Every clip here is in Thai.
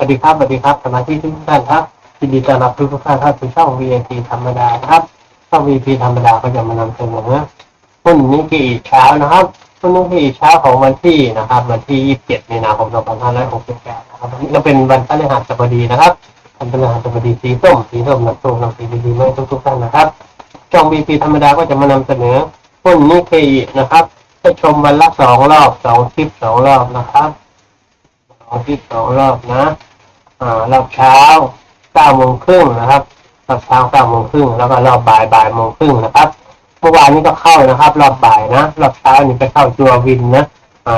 วัสดีครับสวัสดีครับสมาชิกทุกท่านครับยินดีต้อนรับทุกท่านเข้าสู่ช่อง VIP ธรรมดานะครับช่อง VIP ธรรมดาก็จะมานำเสนอหุ้นนิกเกอีเช้านะครับหุ้นนิกเกอีเช้าของวันที่นะครับ วันที่ 27 มีนาคม 2568 นะครับวันนี้ก็เป็นวันพฤหัสบดีนะครับวันพฤหัสบดีสีส้มสีส้มนักโชคนำสีดีๆมาให้ทุกๆท่านนะครับช่อง VIP ธรรมดาก็จะมานำเสนอหุ้นนิกเกอีนะครับให้ชมวันละสองรอบสองคลิปสองรอบนะครับสองที่สองรอบนะ รอบเช้าเก้าโมงครึ่งนะครับรอบเช้าเก้าโมงครึ่งแล้วก็รอบบ่ายบ่ายโมงครึ่งนะครับเมื่อวานนี้ก็เข้านะครับ รอบบ่ายนะรอบเช้านี่ไปเข้าตัววินนะ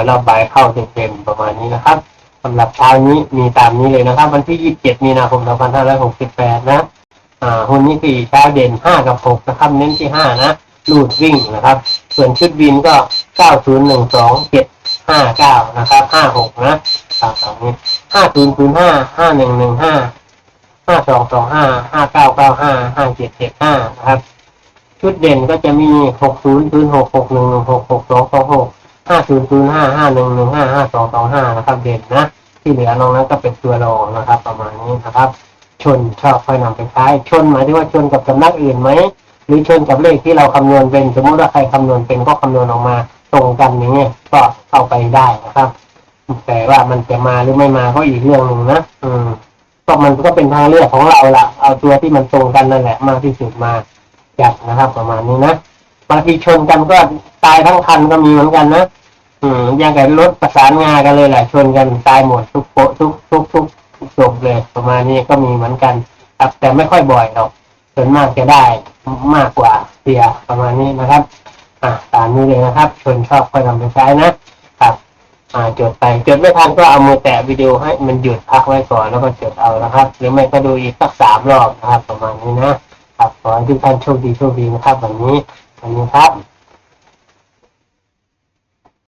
รอบบ่ายเข้าเต็มๆประมาณนี้นะครับสำหรับเช้านี้มีตามนี้เลยนะครับ วันที่ 27 มีนาคม 2568 นะอ่าหุ้นนี้คือเช้าเด่น 5 กับ 6 นะครับ เน้นที่ 5 นะลูดวิ่งนะครับ ส่วนชุดวินก็ 9012 7ห้าเก้านะครับห้าหกนะสามนี้ ห้าศูนย์ศูนย์ห้าห้าหนึ่งหนึ่งห้าห้าสองสองห้าห้าเก้าเก้าห้าห้าเจ็ดเจ็ดห้านะครับ ชุดเด่นก็จะมีหกศูนย์ศูนย์หกหกหนึ่งหนึ่งหกหกสองสองหกห้าศูนย์ศูนย์ห้าห้าหนึ่งหนึ่งห้าห้าสองสองห้านะครับ เด่นนะที่เหลือนอกนั้นก็เป็นตัวรองนะครับ ประมาณนี้นะครับ ชนชอบค่อยนำไปใช้ชนหมายถึงว่าชนกับสำนักอื่นไหมหรือชนกับเลขที่เราคำนวณเป็น สมมติว่าใครคำนวณเป็นก็คำนวณออกมาตรงกันอย่างเงี้ยก็เข้าไปได้นะครับ แต่ว่ามันจะมาหรือไม่มาก็อีกเรื่องหนึ่งนะอืมก็มันก็เป็นทางเลือกของเราละเอาตัวที่มันตรงกันนั่นแหละ มากที่สุดมาจัดนะครับ ประมาณนี้นะบางทีชนกันก็ตายทั้งคันก็มีเหมือนกันนะอืมอย่างกับรถประสานงากันเลยแหละชนกันตายหมดทุกโปทุกทุกทุกจบเลย ประมาณนี้ก็มีเหมือนกันครับแต่ไม่ค่อยบ่อยหรอกส่วนมากจะได้มากกว่าเสียประมาณนี้นะครับ อ่าตามนี้เลยนะครับ ชนชอบก็นำไปใช้นะ อ่าจดไปจดไม่ทันก็เอามือแตะวิดีโอให้มันหยุดพักไว้ก่อนแล้วก็จดเอานะครับ หรือไม่ก็ดูอีกสักสามรอบนะครับ ประมาณนี้นะครับขอให้ทุกท่านโชคดีโชคดีนะครับวันนี้วันนี้ครับ